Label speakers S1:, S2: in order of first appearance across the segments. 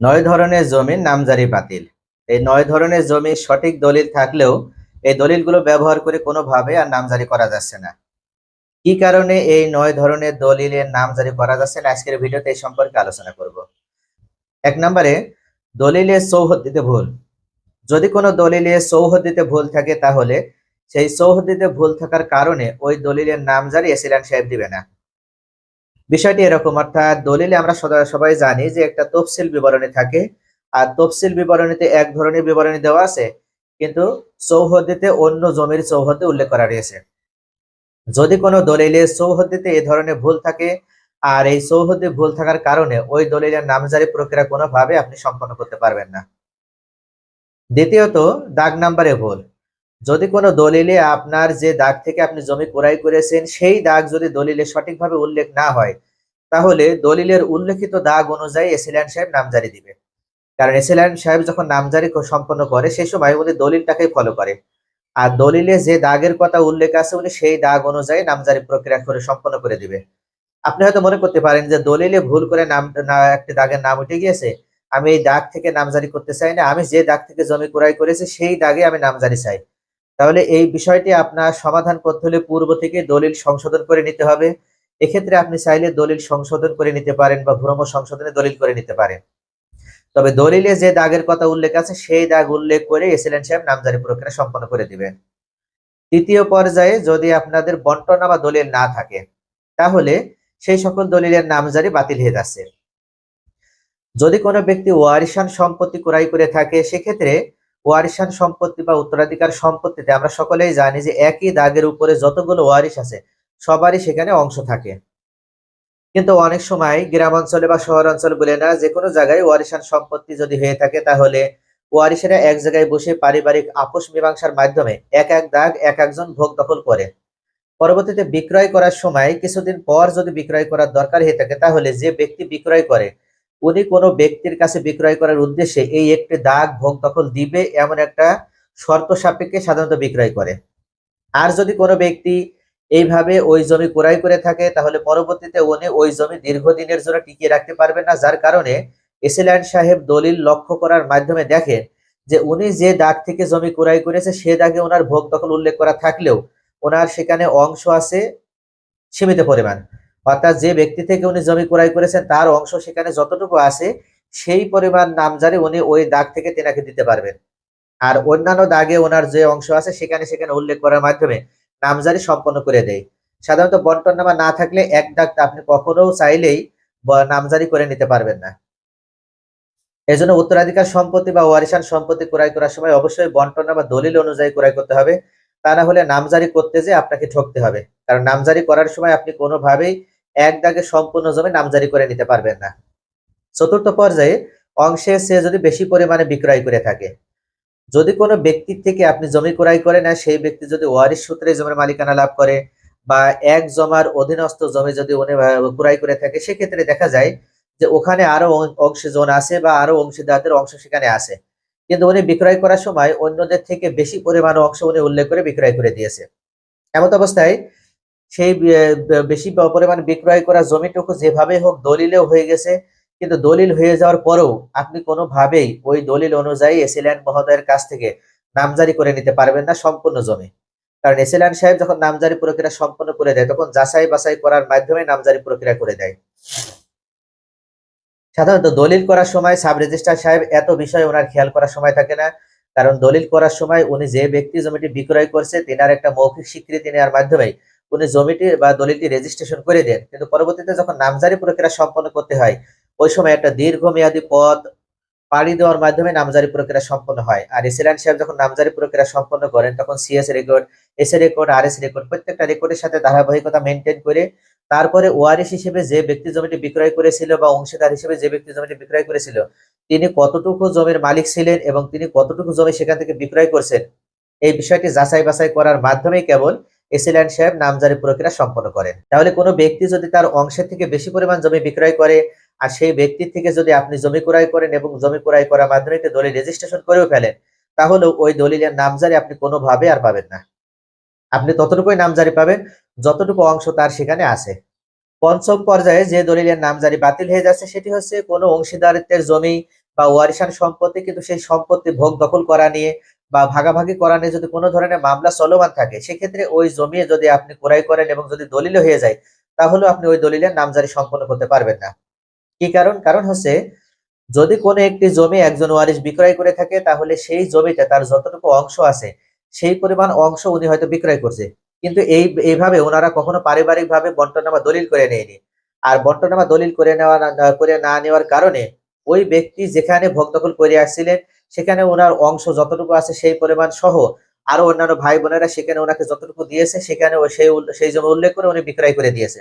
S1: নয় ধরনের জমির নামজারি বাতিল। এই নয় ধরনের জমির সঠিক দলিল থাকলেও এই দলিলগুলো ব্যবহার করে কোনোভাবে আর নামজারি করা যাচ্ছে না। কি কারণে এই নয় ধরনের দলিলের নামজারি করা যাচ্ছে না, আজকের ভিডিওতে এই সম্পর্কে আলোচনা করব। এক নম্বরে, দলিলে সৌহদ্দিতে ভুল। যদি কোনো দলিলে সৌহদ্দিতে ভুল থাকে তাহলে সেই সৌহদ্দিতে ভুল থাকার কারণে ওই দলিলের নামজারি এসিলান সাহেব দিবে না। বিষয়টি এরকম, অর্থাৎ দলিলে আমরা সবাই জানি যে একটা তফসিল বিবরণী থাকে, আর তফসিল বিবরণীতে এক ধরনের বিবরণী দেওয়া আছে, কিন্তু চৌহদ্দিতে অন্য জমির চৌহদ্দি উল্লেখ করা রয়েছে। যদি কোনো দলিলে চৌহদ্দিতে এ ধরনের ভুল থাকে, আর এই চৌহদ্দি ভুল থাকার কারণে ওই দলিলের নামজারি প্রক্রিয়া কোনোভাবে আপনি সম্পন্ন করতে পারবেন না। দ্বিতীয়ত, দাগ নাম্বারে ভুল। যদি কোনো দলিলে আপনার যে দাগ থেকে আপনি জমি ক্রয় করেছেন, সেই দাগ যদি দলিলে সঠিকভাবে উল্লেখ না হয়, তাহলে দলিলের উল্লেখিত দাগ অনুযায়ী এসিল্যান্ড সাহেব নামজারি দিবে। কারণ এসিল্যান্ড সাহেব যখন নামজারি সম্পন্ন করে, সেই সময় উনি দলিলটাকেই ফলো করে। আর দলিলে যে দাগের কথা উল্লেখ আছে, উনি সেই দাগ অনুযায়ী নামজারি প্রক্রিয়া করে সম্পন্ন করে দিবে। আপনি হয়তো মনে করতে পারেন যে দলিলে ভুল করে নাম একটি দাগের নাম উঠে গিয়েছে, আমি এই দাগ থেকে নামজারি করতে চাই না, আমি যে দাগ থেকে জমি ক্রয় করেছি, সেই দাগে আমি নামজারি চাই। তাহলে এই বিষয়টি আপনার সমাধান করতে হলে পূর্ব থেকে দলিল সংশোধন করে নিতে হবে। এক্ষেত্রে আপনি চাইলে দলিল সংশোধন করে নিতে পারেন বা ভ্রম সংশোধনে দলিল করে নিতে পারেন। তবে দলিলে যে দাগের কথা উল্লেখ আছে, সেই দাগ উল্লেখ করে এসিলেন্ট সাহেব নামজারি প্রক্রিয়া সম্পন্ন করে দিবেন। তৃতীয় পর্যায়ে যদি আপনাদের বন্টনা বা দলিল না থাকে, তাহলে সেই সকল দলিলের নামজারি বাতিল হয়ে যাচ্ছে। যদি কোনো ব্যক্তি ওয়ারিশান সম্পত্তি ক্রয় করে থাকে, সেক্ষেত্রে ওয়ারিশান সম্পত্তি বা উত্তরাধিকার সম্পত্তিতে আমরা সকলেই জানি যে একই দাগের উপরে যতগুলো ওয়ারিশ আছে, সবারই সেখানে অংশ থাকে। কিন্তু অনেক সময় গ্রাম অঞ্চলে বা শহর অঞ্চল বলে না, যে কোনো জায়গায় ওয়ারিশান সম্পত্তি যদি হয়ে থাকে, তাহলে ওয়ারিশেরা এক জায়গায় বসে পারিবারিক আপোষ মীমাংসার মাধ্যমে এক এক দাগ, এক একজন ভোগ দখল করে। পরবর্তীতে বিক্রয় করার সময় কিছুদিন পর যদি বিক্রয় করার দরকার হয়ে থাকে, তাহলে যে ব্যক্তি বিক্রয় করে উনি কোনো ব্যক্তির কাছে বিক্রয় করার উদ্দেশ্যে এই একটি দাগ ভোগ দখল দিবে, এমন একটা শর্ত সাপেক্ষে সাধারণত বিক্রয় করে। আর যদি কোনো ব্যক্তি এইভাবে ওই জমি ক্রয় করে থাকে, তাহলে পরবর্তীতে উনি ওই জমি দীর্ঘদিনের জন্য টিকিয়ে রাখতে পারবেন না। যার কারণে এসিল্যান্ড সাহেব দলিল লক্ষ্য করার মাধ্যমে দেখেন যে উনি যে দাগ থেকে জমি ক্রয় করেছে, সে দাগে ওনার ভোগ দখল উল্লেখ করা থাকলেও ওনার সেখানে অংশ আছে সীমিত পরিমাণ। অর্থাৎ যে ব্যক্তি থেকে উনি জমি ক্রয় করেছেন, তার অংশ সেখানে যতটুকু আছে, সেই পরিমাণ নামজারি উনি ওই দাগ থেকে তেনাকে দিতে পারবেন। আর অন্যান্য দাগে ওনার যে অংশ আছে, সেখানে সেখানে উল্লেখ করার মাধ্যমে নামজারি সম্পন্ন করে দেয়। সাধারণত বন্টন নামা না থাকলে এক দাগ আপনি কখনো চাইলেই নামজারি করে নিতে পারবেন না। এজন্য উত্তরাধিকার সম্পত্তি বা ওয়ারিশান সম্পত্তি ক্রয় করার সময় অবশ্যই বন্টন বা দলিল অনুযায়ী ক্রয় করতে হবে। তা না হলে নামজারি করতে যে আপনাকে ঠকতে হবে। কারণ নামজারি করার সময় আপনি কোনোভাবেই এক দাগে সম্পূর্ণ জমি নামজারি করে নিতে পারবেন না। চতুর্থ পর্যায়ে অংশে সে যদি বেশি পরিমাণে বিক্রয় করে থাকে। যদি কোনো ব্যক্তির থেকে আপনি জমি ক্রয় করেন আর সেই ব্যক্তি যদি ওয়ারিশ সূত্রে জমির মালিকানা লাভ করে বা এক জমার অধীনস্থ জমি যদি উনি ক্রয় করে থাকে, সেক্ষেত্রে দেখা যায় যে ওখানে আরও অংশে জোন আছে বা আরও অংশীদারদের অংশ সেখানে আছে। কিন্তু উনি বিক্রয় করার সময় অন্যদের থেকে বেশি পরিমাণ অংশ উনি উল্লেখ করে বিক্রয় করে দিয়েছে। এমত অবস্থায় সেই বেশি পরিমাণ বিক্রয় করা জমিটুকু যেভাবে হোক দলিলেও হয়ে গেছে। কিন্তু দলিল হয়ে যাওয়ার পরেও আপনি কোনোভাবেই ওই দলিল অনুযায়ী এসিল্যান্ড মহোদয়ের কাছ থেকে নামজারি করে নিতে পারবেন না সম্পূর্ণ জমি। কারণ এসিল্যান্ড সাহেব যখন নামজারি প্রক্রিয়া সম্পন্ন করে দেয়, তখন যাচাই বাছাই করার মাধ্যমে নামজারি প্রক্রিয়া করে দেয়। সাধারণত দলিল করার সময় সাব রেজিস্ট্রার সাহেব এত বিষয় ওনার খেয়াল করার সময় থাকে না। কারণ দলিল করার সময় উনি যে ব্যক্তি জমিটি বিক্রয় করছে, তিনার একটা মৌখিক স্বীকৃতি নেওয়ার মাধ্যমে উনি জমিটি বা দলিলটি রেজিস্ট্রেশন করে দেন। কিন্তু পরবর্তীতে যখন নামজারি প্রক্রিয়া সম্পন্ন করতে হয়, ওই সময় একটা দীর্ঘমেয়াদী পথ পাড়ি দেওয়ার মাধ্যমে নামজারি প্রক্রিয়া সম্পন্ন হয়। আর এসিল্যান্ড সাহেব যখন নামজারি প্রক্রিয়া সম্পন্ন করেন, তখন CS record S record R S record প্রত্যেকটা রেকর্ডের সাথে ধারাবাহিকতা মেনটেন করে, তারপরে ওয়ারিশ হিসেবে যে ব্যক্তি জমিটি বিক্রয় করেছিল বা অংশীদার হিসেবে যে ব্যক্তি জমিটি বিক্রয় করেছিল, তিনি কতটুকু জমির মালিক ছিলেন এবং তিনি কতটুকু জমি সেখান থেকে বিক্রয় করছেন, এই বিষয়টি যাচাই বাছাই করার মাধ্যমেই কেবল এসিল্যান্ড সাহেব নামজারি প্রক্রিয়া সম্পন্ন করেন। তাহলে কোনো ব্যক্তি যদি তার অংশের থেকে বেশি পরিমাণ জমি বিক্রয় করে আর সেই ব্যক্তির থেকে যদি আপনি জমি ক্রয় করেন এবং জমি ক্রয় করার মাধ্যমে দলিল রেজিস্ট্রেশন করেও ফেলেন, তাহলে ওই দলিলের নামজারি আপনি কোনোভাবে আর পাবেন না। আপনি ততটুকুই নামজারি পাবেন যতটুকু অংশ তার সেখানে আছে। পঞ্চম পর্যায়ে যে দলিলের নামজারি বাতিল হয়ে যাচ্ছে, সেটি হচ্ছে কোনো অংশীদারিত্বের জমি বা ওয়ারিশান সম্পত্তি, কিন্তু সেই সম্পত্তি ভোগ দখল করা নিয়ে বা ভাগাভাগি করা নিয়ে যদি কোনো ধরনের মামলা চলমান থাকে, সেক্ষেত্রে ওই জমি যদি আপনি ক্রয় করেন এবং যদি দলিল হয়ে যায় তাহলে আপনি ওই দলিলের নামজারি সম্পন্ন করতে পারবেন না। কি কারণ? কারণ হচ্ছে, যদি কোনো একটি জমি একজন ওয়ারিশ বিক্রয় করে থাকে, তাহলে সেই জমিতে তার যতটুকু অংশ আছে, সেই পরিমাণ অংশ উনি হয়তো বিক্রয় করছে। কিন্তু এই, এইভাবে ওনারা কখনো পারিবারিক ভাবে বন্টনামা দলিল করে নেয়নি। আর বন্টনামা দলিল করে নেওয়া করে না নেওয়ার কারণে ওই ব্যক্তি যেখানে দখল করে আসছিলেন সেখানে ওনার অংশ যতটুকু আছে সেই পরিমাণ সহ আরও অন্যান্য ভাই বোনেরা সেখানে ওনাকে যতটুকু দিয়েছে, সেখানে সেই জমি উল্লেখ করে উনি বিক্রয় করে দিয়েছে।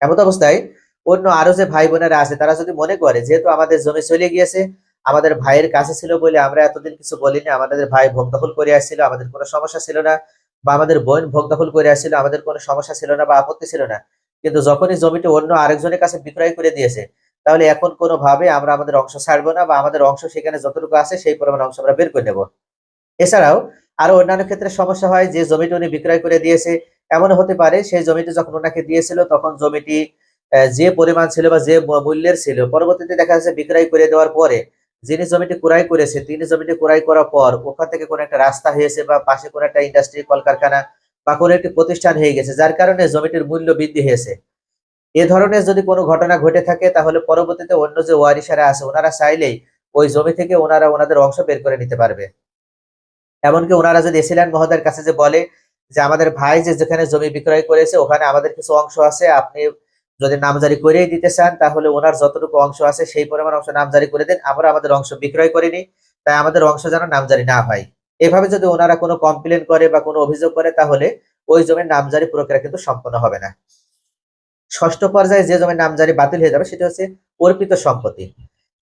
S1: এমত অবস্থায় অন্য আরও যে ভাই বোনেরা আছে, তারা যদি মনে করে যেহেতু আমাদের জমি চলে গিয়েছে, আমাদের ভাইয়ের কাছে ছিল বলে আমরা এতদিন কিছু বলিনি, আমাদের ভাই ভোগ দখল করে আসছিল, আমাদের কোনো সমস্যা ছিল না, বা আমাদের বোন ভোগ দখল করে আসছিল, আমাদের কোনো সমস্যা ছিল না বা আপত্তি ছিল না, কিন্তু যখনই জমিটি অন্য আরেকজনের কাছে বিক্রয় করে দিয়েছে তাহলে এখন কোনো ভাবে আমরা আমাদের অংশ ছাড়বো না বা আমাদের অংশ সেখানে যতটুকু আছে সেই পরিমাণ অংশ আমরা বের করে নেব। এছাড়াও আরও অন্যান্য ক্ষেত্রে সমস্যা হয় যে জমিটি উনি বিক্রয় করে দিয়েছে এমন হতে পারে সেই জমিটি যখন ওনাকে দিয়েছিল তখন জমিটি যে পরিমাণ ছিল বা যে মূল্যের ছিল, পরবর্তীতে দেখা যাচ্ছে বিক্রয় করে দেওয়ার পরে যিনি জমিটি ক্রয় করেছে তিনি জমিটি ক্রয় করার পর ওখান থেকে কোনো একটা রাস্তা হয়েছে বা পাশে কোনো একটা ইন্ডাস্ট্রি কলকারখানা বা কোনো একটি প্রতিষ্ঠান হয়ে গেছে, যার কারণে জমিটির মূল্য বৃদ্ধি হয়েছে। এ ধরনের যদি কোনো ঘটনা ঘটে থাকে, তাহলে পরবর্তীতে অন্য যে ওয়ারিসারা আছে, ওনারা চাইলেই ওই জমি থেকে ওনারা ওনাদের অংশ বের করে নিতে পারবে। এমনকি ওনারা যদি এসিল্যান্ড মহোদয়ের কাছে যে বলে যে আমাদের ভাই যে যেখানে জমি বিক্রয় করেছে, ওখানে আমাদের কিছু অংশ আছে, আপনি যদি নামজারি করেই দিতে চান, তাহলে ওনার যতটুকু অংশ আছে, সেই পরিমাণ অংশ নামজারি করে দেন। আমরা আমাদের অংশ বিক্রয় করিনি, তাই আমাদের অংশ যেন নামজারি না হয়। এভাবে যদি ওনারা কোনো কমপ্লেন করে বা কোনো অভিযোগ করে, তাহলে ওই জমির নামজারি প্রক্রিয়া কিন্তু সম্পন্ন হবে না। ষষ্ঠ পর্যায়ে যে জমির নামজারি বাতিল হয়ে যাবে, সেটা হচ্ছে অর্পিত সম্পত্তি।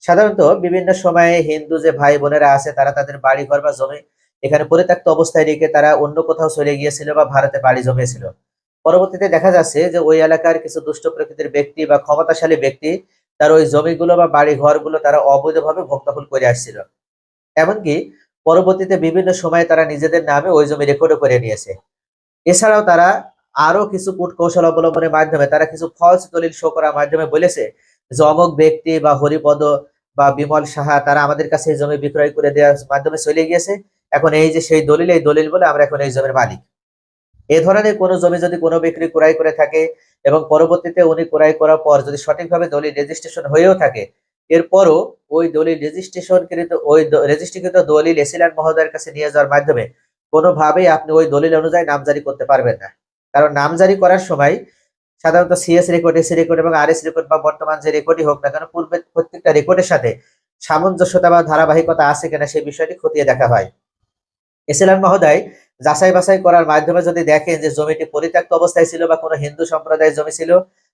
S1: সাধারণত বিভিন্ন সময়ে হিন্দু যে ভাই বোনেরা আছে, তারা তাদের বাড়ি ঘর বা জমি এখানে পরিত্যক্ত অবস্থায় রেখে তারা অন্য কোথাও চলে গিয়েছিল বা ভারতে বাড়ি জমিয়েছিল। পরবর্তীতে দেখা যাচ্ছে যে ওই এলাকার কিছু দুষ্ট প্রকৃতির ব্যক্তি বা ক্ষমতাশালী ব্যক্তি তার ওই জমিগুলো বা বাড়ি ঘরগুলো তারা অবৈধভাবে ভোক্তাফুল করে আসছিল। এমনকি পরবর্তীতে বিভিন্ন সময়ে তারা নিজেদের নামে ওই জমি রেকর্ডও করে নিয়েছে। এছাড়াও তারা আরও কিছু কূট কৌশল অবলম্বনের মাধ্যমে, তারা কিছু ফলস দলিল শো করার মাধ্যমে বলেছে যে অমক ব্যক্তি বা হরিপদ বা বিমল সাহা, তারা আমাদের কাছে এই জমি বিক্রয় করে দেওয়ার মাধ্যমে চলে গিয়েছে। এখন এই যে সেই দলিল, এই দলিল বলে আমরা এখন এই জমির মালিক। এ ধরনের কোনো জমি যদি কোনো বিক্রি ক্রয় করে থাকে এবং পরবর্তীতে উনি ক্রয় করার পর যদি সঠিকভাবে দলিল রেজিস্ট্রেশন হয়েও থাকে, এরপরও ওই দলিল রেজিস্ট্রেশন রেজিস্ট্রেশনকৃত ওই রেজিস্ট্রিকৃত দলিল এসিল্যান্ড মহোদয়ের কাছে নিয়ে যাওয়ার মাধ্যমে কোনোভাবেই আপনি ওই দলিল অনুযায়ী নামজারি করতে পারবেন না। কারণ নামজারি করার সময় সাধারণত সিএস রেকর্ড এসি রেকর্ড এবং আরএস রেকর্ড বা বর্তমান যে রেকর্ডই হোক না কেন পূর্বে প্রত্যেকটা রেকর্ডের সাথে সামঞ্জস্যতা বা ধারাবাহিকতা আছে কিনা সেই বিষয়টি খতিয়ে দেখা হয়। এসিলাম মহোদয়, যাচাই বাছাই করার মাধ্যমে যদি দেখেন যে জমিটি পরিত্যক্ত অবস্থায় ছিল বা কোনো হিন্দু সম্প্রদায়ের জমি ছিল,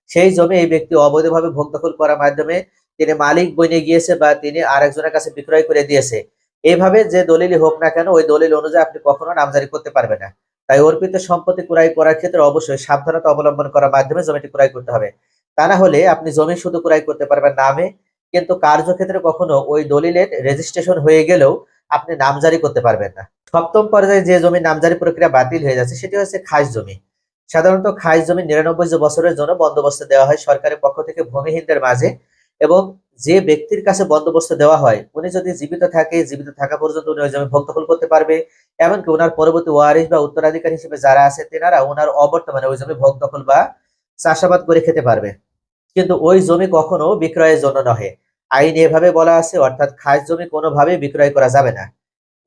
S1: সেই জমি এই ব্যক্তি অবৈধভাবে ভোগ দখল করার মাধ্যমে তিনি মালিক বনে গিয়েছে বা তিনি আরেকজনের কাছে বিক্রয় করে দিয়েছে। এইভাবে যে দলিলই হোক না কেন, ওই দলিল অনুযায়ী আপনি কখনো নামজারি করতে পারবেন না। তাই অর্পিত সম্পত্তি ক্রয় করার ক্ষেত্রে অবশ্যই সাবধানতা অবলম্বন করার মাধ্যমে জমিটি ক্রয় করতে হবে। তা না হলে আপনি জমি শুধু ক্রয় করতে পারবেন নামে, কিন্তু কার্যক্ষেত্রে কখনো ওই দলিলের রেজিস্ট্রেশন হয়ে গেলেও আপনি নামজারি করতে পারবেন না। সপ্তম পর্যায়ে যে জমি নামজারি প্রক্রিয়া বাতিল হয়ে যাচ্ছে, সেটি হচ্ছে খাস জমি। সাধারণত খাস জমি নিরানব্বই বছরের জন্য বন্দোবস্ত দেওয়া হয় সরকারের পক্ষ থেকে ভূমিহীনদের মাঝে এবং যে ব্যক্তির কাছে বন্দোবস্ত দেওয়া হয়, উনি যদি জীবিত থাকে, জীবিত থাকা পর্যন্ত উনি ওই জমি ভোগ করতে পারবে। এমনকি ওনার পরবর্তী ওয়ারিশ বা উত্তরাধিকারী হিসেবে যারা আছে, তেনারা ওনার অবর্তমানে ওই জমি ভোগ দখল বা চাষাবাদ করে খেতে পারবে। কিন্তু ওই জমি কখনো বিক্রয়ের জন্য নহে। আইন এভাবে বলা আছে, অর্থাৎ খাস জমি কোনোভাবেই বিক্রয় করা যাবে না।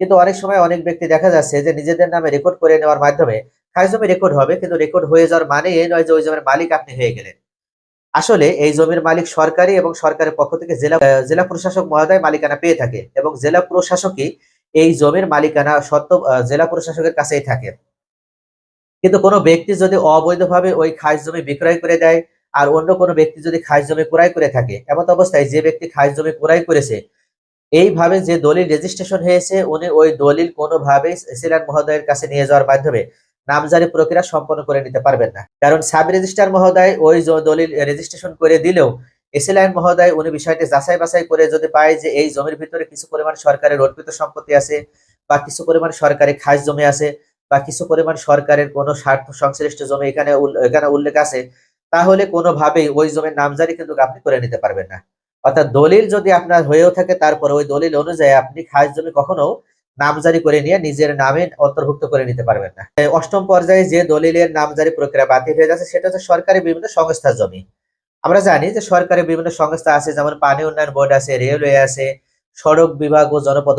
S1: কিন্তু অনেক সময় অনেক ব্যক্তি দেখা যাচ্ছে যে নিজেদের নামে রেকর্ড করে নেওয়ার মাধ্যমে খাস জমি রেকর্ড হবে, কিন্তু রেকর্ড হয়ে যাওয়ার মানে এই নয় যে ওই জমির মালিক আপনি হয়ে গেলেন। আসলে এই জমির মালিক সরকারি এবং সরকারের পক্ষ থেকে জেলা জেলা প্রশাসক মহোদয় মালিকানা পেয়ে থাকে এবং জেলা প্রশাসকই এই জমির মালিকানা সত্য জেলা প্রশাসকের কাছেই থাকে। কিন্তু কোনো ব্যক্তি যদি অবৈধভাবে ওই খাস জমি বিক্রয় করে দেয়, আর অন্য কোনো ব্যক্তি যদি খাস জমি ক্রয় করে থাকে, এমন অবস্থায় যে ব্যক্তি খাস জমি ক্রয় করেছে, এইভাবে যে দলিল রেজিস্ট্রেশন হয়েছে, উনি ওই দলিল কোনোভাবেই এসিল্যান্ড মহোদয়ের কাছে নিয়ে যাওয়ার মাধ্যমে নামজারি প্রক্রিয়া সম্পন্ন করে নিতে পারবেন না। কারণ সাব রেজিস্ট্রার মহোদয় ওই দলিল রেজিস্ট্রেশন করে দিলেও এসিল্যান্ড মহোদয়, উনি বিষয়টি যাচাই বাছাই করে যদি পায় যে এই জমির ভিতরে কিছু পরিমাণ সরকারের অর্পিত সম্পত্তি আছে বা কিছু পরিমাণ সরকারি খাস জমি আছে বা কিছু পরিমাণ সরকারের কোনো স্বার্থ সংশ্লিষ্ট জমি এখানে এখানে উল্লেখ আছে, তাহলে কোনোভাবেই ওই জমির নামজারি কিন্তু আপনি করে নিতে পারবেন না। অর্থাৎ দলিল যদি আপনার হয়েও থাকে, তারপরে ওই দলিল অনুযায়ী আপনি খাস জমি কখনো নামজারি করে নিয়ে নিজের নামে অন্তর্ভুক্ত করে নিতে পারবেন না। অষ্টম পর্যায়ে যে দলিলের নামজারি প্রক্রিয়া বাতিল হয়ে যাচ্ছে, সেটা হচ্ছে সরকারি বিভিন্ন সংস্থার জমি। আমরা জানি যে সরকারি বিভিন্ন সংস্থা আছে, যেমন পানি উন্নয়ন বোর্ড আছে, রেলওয়ে আছে, সড়ক বিভাগ ও জনপদ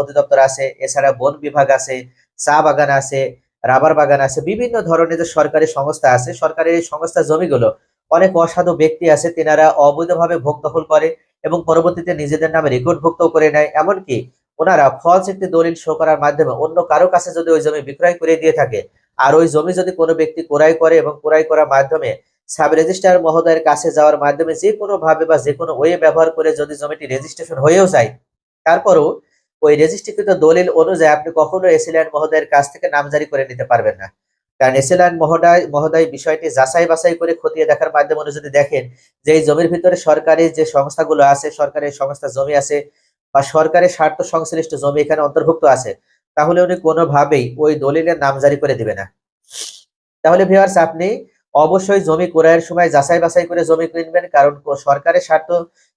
S1: অধিদপ্তর আছে, এছাড়া বন বিভাগ আছে, চা বাগান আছে, রাবার বাগান আছে, বিভিন্ন ধরনের যে সরকারি সংস্থা আছে, সরকারি এই সংস্থার জমিগুলো অনেক অসাধু ব্যক্তি আছে, তেনারা অবৈধভাবে ভোগ দখল করে এবং পরবর্তীতে নিজেদের নামে রেকর্ড ভুক্ত করে নেয়। এমনকি ওনারা ফলস একটি দলিল শো করার মাধ্যমে অন্য কারও কাছে যদি ওই জমি বিক্রয় করে দিয়ে থাকে, আর ওই জমি যদি কোনো ব্যক্তি ক্রয় করে এবং ক্রয় করার মাধ্যমে সাব রেজিস্ট্রার মহোদয়ের কাছে যাওয়ার মাধ্যমে যে কোনো ভাবে বা যে কোনো ওয়ে ব্যবহার করে যদি জমিটি রেজিস্ট্রেশন হয়েও যায়, তারপরও ওই রেজিস্ট্রিকৃত দলিল অনুযায়ী আপনি কখনো এসিল্যান্ড মহোদয়ের কাছ থেকে নামজারি করে নিতে পারবেন না। কারণ এসিল্যান্ড মহোদয় মহোদয় বিষয়টি যাচাই বাছাই করে খতিয়ে দেখার মাধ্যমে যদি দেখেন যে এই জমির ভিতরে সরকারি যে সংস্থাগুলো আছে, সরকারি সংস্থা জমি আছে বা সরকারি স্বার্থ সংশ্লিষ্ট জমি এখানে অন্তর্ভুক্ত আছে, তাহলে উনি কোনোভাবেই ওই দলিলের নামজারি করে দিবে না। তাহলে ভিউয়ার্স, আপনি অবশ্যই জমি ক্রয়ের সময় যাচাই বাছাই করে জমি কিনবেন, কারণ সরকারের স্বার্থ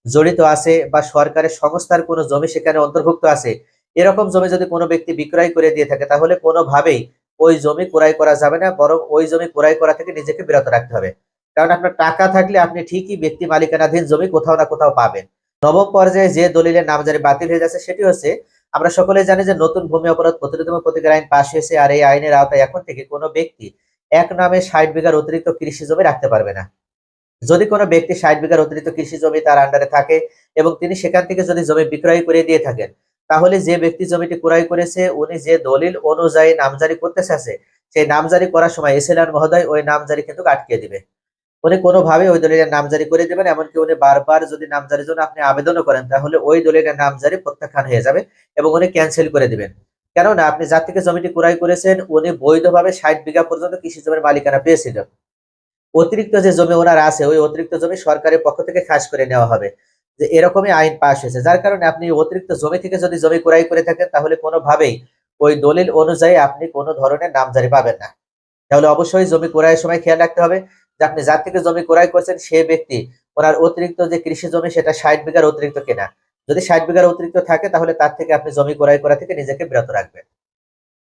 S1: জড়িত আছে বা সরকারের সংস্থার কোনো জমি সেখানে অন্তর্ভুক্ত আছে। এরকম জমি যদি কোনো ব্যক্তি বিক্রয় করে দিয়ে থাকে, তাহলে কোনোভাবেই ওই জমি ক্রয় করা যাবে না, বরং ওই জমি ক্রয় করা থেকে নিজেকে বিরত রাখতে হবে। কারণ আপনার টাকা থাকলে আপনি ঠিকই ব্যক্তি মালিকানাধীন জমি কোথাও না কোথাও পাবেন। নবম পর্যায়ে যে দলিলের নামজারি বাতিল হয়ে যাচ্ছে, সেটি হচ্ছে আমরা সকলে জানি যে নতুন ভূমি অপরাধ প্রতিরোধ প্রতিকার আইন পাশ হয়েছে, আর এই আইনের আওতায় এখন থেকে কোনো ব্যক্তি এক নামে ষাট বিঘার অতিরিক্ত কৃষি জমি রাখতে পারবে না। যদি কোনো ব্যক্তি ষাট বিঘার অতিরিক্ত কৃষি জমি তার আন্ডারে থাকে এবং তিনি সেখান থেকে যদি জমি বিক্রয় করে দিয়ে থাকেন, তাহলে যে ব্যক্তি জমিটি ক্রয় করেছে, উনি যে দলিল অনুযায়ী নামজারি করতে চাচ্ছে সেই নামজারি করার সময় এসএলআর মহোদয় ওই নামজারি কিন্তু আটকে দিবে। উনি কোনোভাবে ওই দলিলের নামজারি করে দেবেন, এমনকি উনি বারবার যদি নামজারির জন্য আপনি আবেদনও করেন, তাহলে ওই দলিলের নামজারি প্রত্যাখ্যান হয়ে যাবে এবং উনি ক্যান্সেল করে দিবেন। কেননা আপনি যার থেকে জমিটি ক্রয় করেছেন, উনি বৈধভাবে ষাট বিঘা পর্যন্ত কৃষি জমির মালিকানা পেয়েছিলেন। অতিরিক্ত যে জমি ওনার আছে, ওই অতিরিক্ত জমি সরকারের পক্ষ থেকে খাস করে নেওয়া হবে। যে এরকমই আইন পাশ হয়েছে। যার কারণে আপনি অতিরিক্ত জমি থেকে যদি জমি ক্রয় করে থাকেন, তাহলে কোনোভাবেই ওই দলিল অনুযায়ী আপনি কোনো ধরনের নামজারি পাবেন না। তাহলে অবশ্যই জমি ক্রয়ের সময় খেয়াল রাখতে হবে যে আপনি যার থেকে জমি ক্রয় করছেন, সে ব্যক্তি ওনার অতিরিক্ত যে কৃষি জমি, সেটা ষাট বিঘার অতিরিক্ত কেনা। যদি ষাট বিঘার অতিরিক্ত থাকে, তাহলে তার থেকে আপনি জমি ক্রয় করা থেকে নিজেকে বিরত রাখবেন।